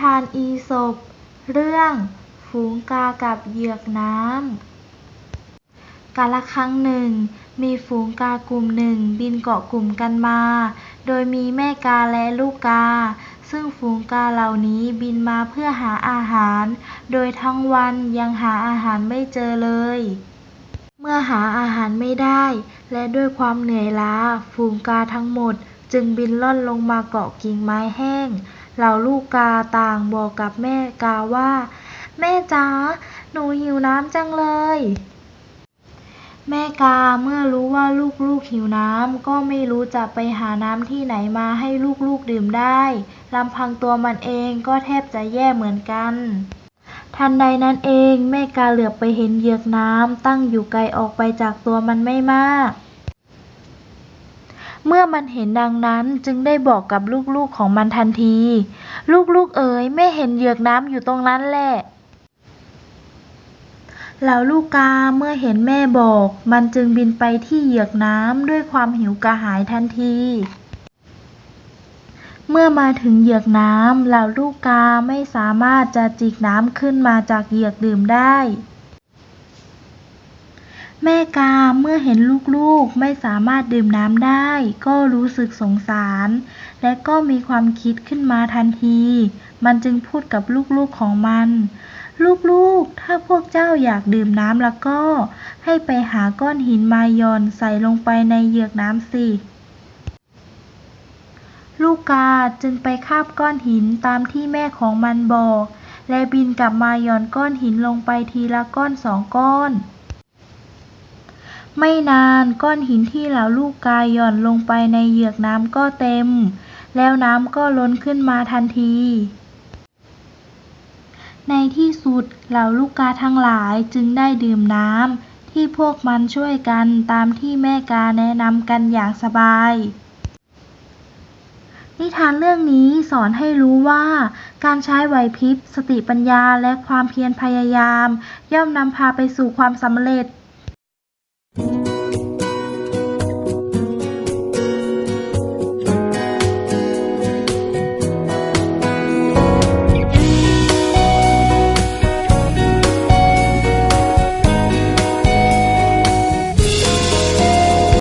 ทานอีสปเรื่องฝูงกากับเหยือกน้ำกาละครั้งหนึ่ง มีฝูงกากลุ่มหนึ่งบินเกาะกลุ่มกันมา โดยมีแม่กาและลูกกา ซึ่งฝูงกาเหล่านี้บินมาเพื่อหาอาหาร โดยทั้งวันยังหาอาหารไม่เจอเลย เมื่อหาอาหารไม่ได้ และด้วยความเหนื่อยล้า ฝูงกาทั้งหมดจึงบินล่อนลงมาเกาะกิ่งไม้แห้ง เหล่าลูกกาต่างบอกกับแม่กาว่า แม่จ๋าหนูหิวน้ำจังเลย แม่กาเมื่อรู้ว่าลูกๆหิวน้ำก็ไม่รู้จะไปหาน้ำที่ไหนมาให้ลูกๆดื่มได้ลำพังตัวมันเองก็แทบจะแย่เหมือนกันทันใดนั้นเองแม่กาเหลือบไปเห็นเหยือกน้ำตั้งอยู่ไกลออกไปจากตัวมันไม่มาก เมื่อมันเห็นดังนั้นจึงได้บอกกับลูกๆของมันทันที ลูกๆเอ๋ยแม่เห็นเหยือกน้ำอยู่ตรงนั้นแหละเหล่าลูกกาเมื่อเห็นแม่บอก มันจึงบินไปที่เหยือกน้ำด้วยความหิวกระหายทันที เมื่อมาถึงเหยือกน้ำเหล่าลูกกาไม่สามารถจะจิกน้ำขึ้นมาจากเหยือกดื่มได้ แม่กาเมื่อเห็นลูกๆ ไม่สามารถดื่มน้ำได้ ก็รู้สึกสงสาร และก็มีความคิดขึ้นมาทันที มันจึงพูดกับลูกๆของมัน ลูกๆ ถ้าพวกเจ้าอยากดื่มน้ำแล้วก็ ให้ไปหาก้อนหินมาย่อนใส่ลงไปในเหยือกน้ำสิ ลูกกาจึงไปคาบก้อนหินตามที่แม่ของมันบอก และบินกลับมาหย่อนก้อนหินลงไปทีละก้อนสองก้อน ไม่นานก้อนหินที่เหล่าลูกกาหย่อนลงไปในเหยือกน้ำก็เต็ม แล้วน้ำก็ล้นขึ้นมาทันที ในที่สุดเหล่าลูกกาทั้งหลายจึงได้ดื่มน้ำที่พวกมันช่วยกันตามที่แม่กาแนะนำกันอย่างสบายนิทานเรื่องนี้สอนให้รู้ว่า การใช้ไหวพริบ สติปัญญาและความเพียรพยายาม ย่อมนำพาไปสู่ความสำเร็จ